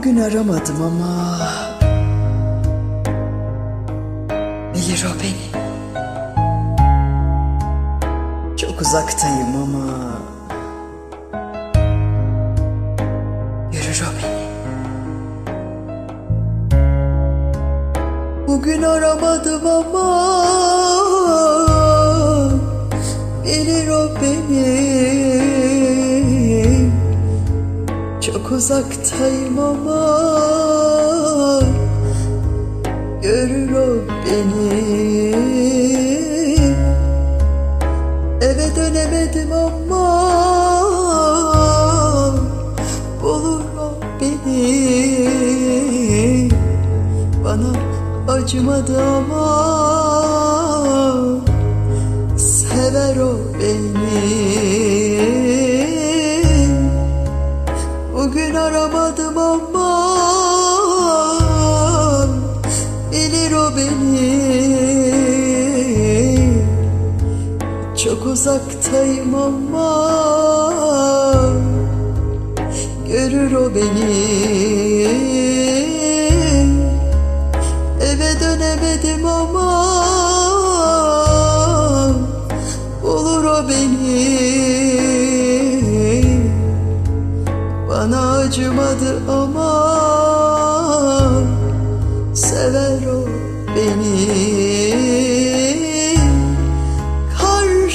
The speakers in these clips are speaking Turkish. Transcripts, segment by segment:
Bugün aramadım ama. Bilir o beni. Çok uzaktayım ama. Görür o beni. Bugün aramadım ama uzaktayım ama Görür o beni. Eve dönemedim ama Bulur o beni. Bana acımadı uzaktayım ama Görür o beni. Eve dönemedim ama Bulur o beni. Bana acımadı ama Sever o beni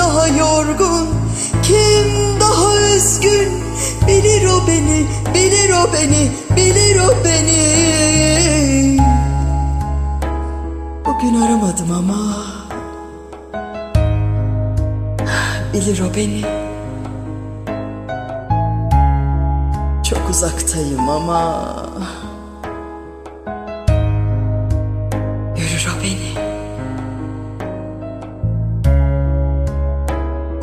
daha yorgun? Kim daha üzgün? Bilir o beni Bilir o beni Bilir o beni. Bugün aramadım ama Bilir o beni. Çok uzaktayım ama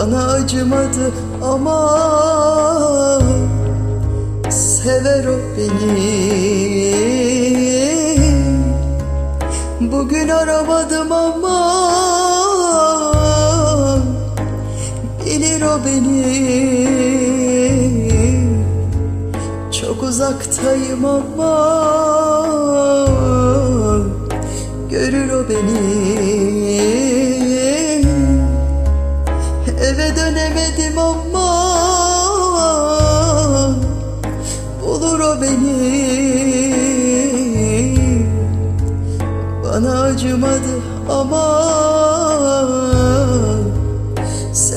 Bana acımadı ama Sever o beni. Bugün aramadım ama Bilir o beni. Çok uzaktayım ama Görür o beni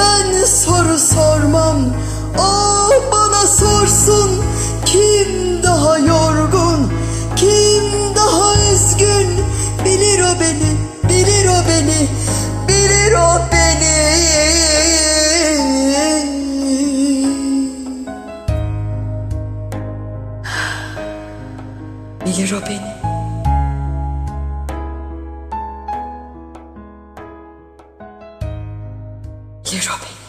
Ben soru sormam. O bana sorsun Kim daha yorgun? Kim daha üzgün? Bilir o beni Bilir o beni Bilir o beni. Bilir o beni 介绍呗。